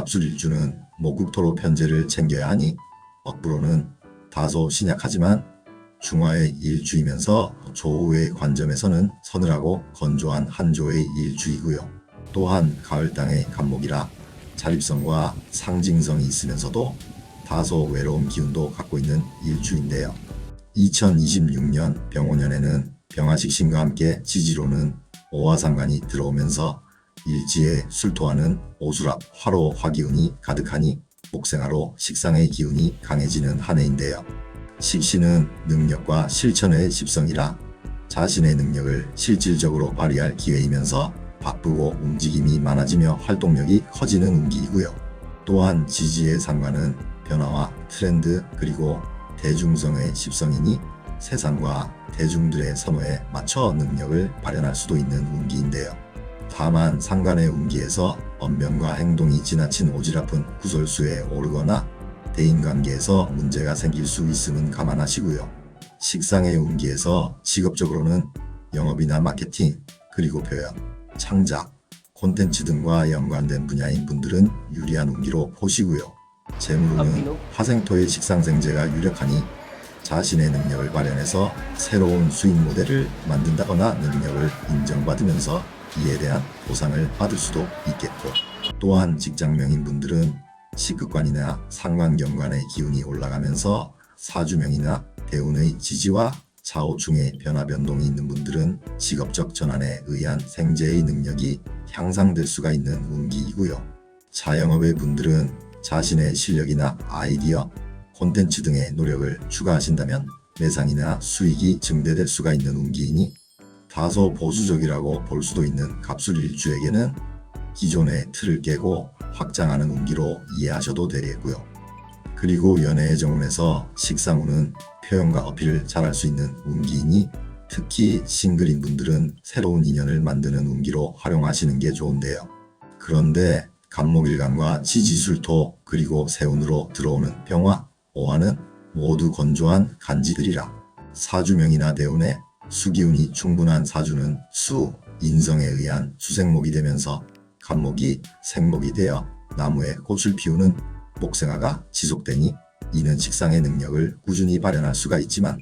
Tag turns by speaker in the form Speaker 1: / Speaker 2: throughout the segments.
Speaker 1: 갑술일주는 목국토로 편제를 챙겨야 하니 억부로는 다소 신약하지만 중화의 일주이면서 조우의 관점에서는 서늘하고 건조한 한조의 일주이고요. 또한 가을 땅의 간목이라 자립성과 상징성이 있으면서도 다소 외로운 기운도 갖고 있는 일주인데요. 2026년 병오년에는 병화식 신과 함께 지지로는 오화상관이 들어오면서 일지에 술토하는 오수랍, 화로, 화기운이 가득하니 목생화로 식상의 기운이 강해지는 한 해인데요. 식신은 능력과 실천의 집성이라 자신의 능력을 실질적으로 발휘할 기회이면서 바쁘고 움직임이 많아지며 활동력이 커지는 운기이고요. 또한 지지의 상관은 변화와 트렌드 그리고 대중성의 집성이니 세상과 대중들의 선호에 맞춰 능력을 발현할 수도 있는 운기인데요. 다만 상관의 운기에서 언변과 행동이 지나친 오지랖은 구설수에 오르거나 대인관계에서 문제가 생길 수 있음은 감안하시고요. 식상의 운기에서 직업적으로는 영업이나 마케팅, 그리고 표현, 창작, 콘텐츠 등과 연관된 분야인 분들은 유리한 운기로 보시고요. 재물운은 화생토의 식상생재가 유력하니 자신의 능력을 발현해서 새로운 수익 모델을 만든다거나 능력을 인정받으면서 이에 대한 보상을 받을 수도 있겠고 또한 직장명인 분들은 식급관이나 상관경관의 기운이 올라가면서 사주명이나 대운의 지지와 좌우충의 변화 변동이 있는 분들은 직업적 전환에 의한 생재의 능력이 향상될 수가 있는 운기이고요. 자영업의 분들은 자신의 실력이나 아이디어, 콘텐츠 등의 노력을 추가하신다면 매상이나 수익이 증대될 수가 있는 운기이니 다소 보수적이라고 볼 수도 있는 갑술 일주에게는 기존의 틀을 깨고 확장하는 운기로 이해하셔도 되겠고요. 그리고 연애의 정운에서 식상운은 표현과 어필을 잘할 수 있는 운기이니 특히 싱글인 분들은 새로운 인연을 만드는 운기로 활용하시는 게 좋은데요. 그런데 간목일간과 지지술토 그리고 세운으로 들어오는 병화, 오화는 모두 건조한 간지들이라 사주명이나 대운에 수기운이 충분한 사주는 수, 인성에 의한 수생목이 되면서 간목이 생목이 되어 나무에 꽃을 피우는 목생화가 지속되니 이는 식상의 능력을 꾸준히 발현할 수가 있지만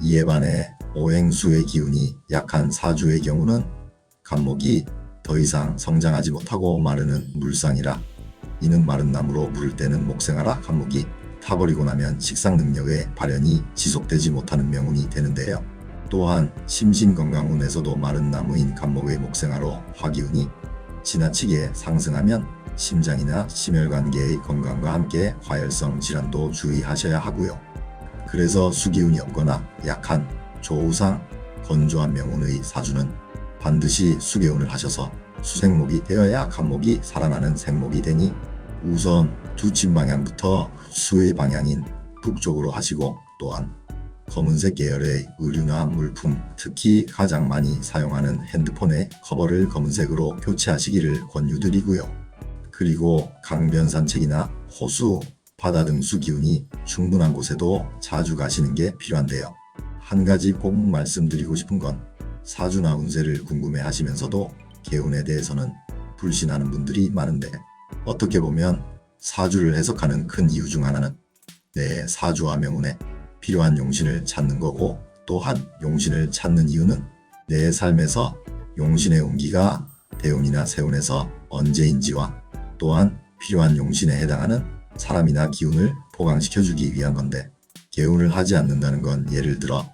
Speaker 1: 이에 반해 오행수의 기운이 약한 사주의 경우는 간목이 더 이상 성장하지 못하고 마르는 물상이라 이는 마른 나무로 물을 때는 목생화라 간목이 타버리고 나면 식상 능력의 발현이 지속되지 못하는 명운이 되는데요. 또한 심신건강운에서도 마른 나무인 간목의 목생화로 화기운이 지나치게 상승하면 심장이나 심혈관계의 건강과 함께 화열성 질환도 주의하셔야 하고요. 그래서 수기운이 없거나 약한 조우상 건조한 명운의 사주는 반드시 수개운을 하셔서 수생목이 되어야 간목이 살아나는 생목이 되니 우선 두침 방향부터 수의 방향인 북쪽으로 하시고 또한 검은색 계열의 의류나 물품, 특히 가장 많이 사용하는 핸드폰의 커버를 검은색으로 교체하시기를 권유드리고요. 그리고 강변 산책이나 호수, 바다 등 수 기운이 충분한 곳에도 자주 가시는 게 필요한데요. 한 가지 꼭 말씀드리고 싶은 건 사주나 운세를 궁금해 하시면서도 개운에 대해서는 불신하는 분들이 많은데 어떻게 보면 사주를 해석하는 큰 이유 중 하나는 내 사주와 명운에 필요한 용신을 찾는 거고 또한 용신을 찾는 이유는 내 삶에서 용신의 운기가 대운이나 세운에서 언제인지와 또한 필요한 용신에 해당하는 사람이나 기운을 보강시켜 주기 위한 건데 개운을 하지 않는다는 건 예를 들어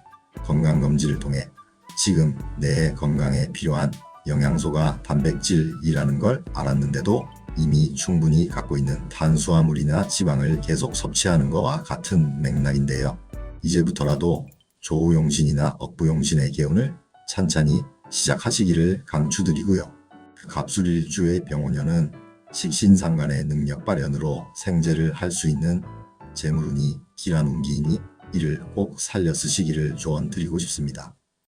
Speaker 1: 건강검진을 통해 지금 내 건강에 필요한 영양소가 단백질이라는 걸 알았는데도 이미 충분히 갖고 있는 탄수화물이나 지방을 계속 섭취하는 것과 같은 맥락인데요. 이제부터라도 조우용신이나 억부용신의 개운을 찬찬히 시작하시기를 강추드리고요. 갑술일주의 병원년은 식신상관의 능력 발현으로 생재를 할 수 있는 재물운이 길한 운기이니 이를 꼭 살려 쓰시기를 조언드리고 싶습니다.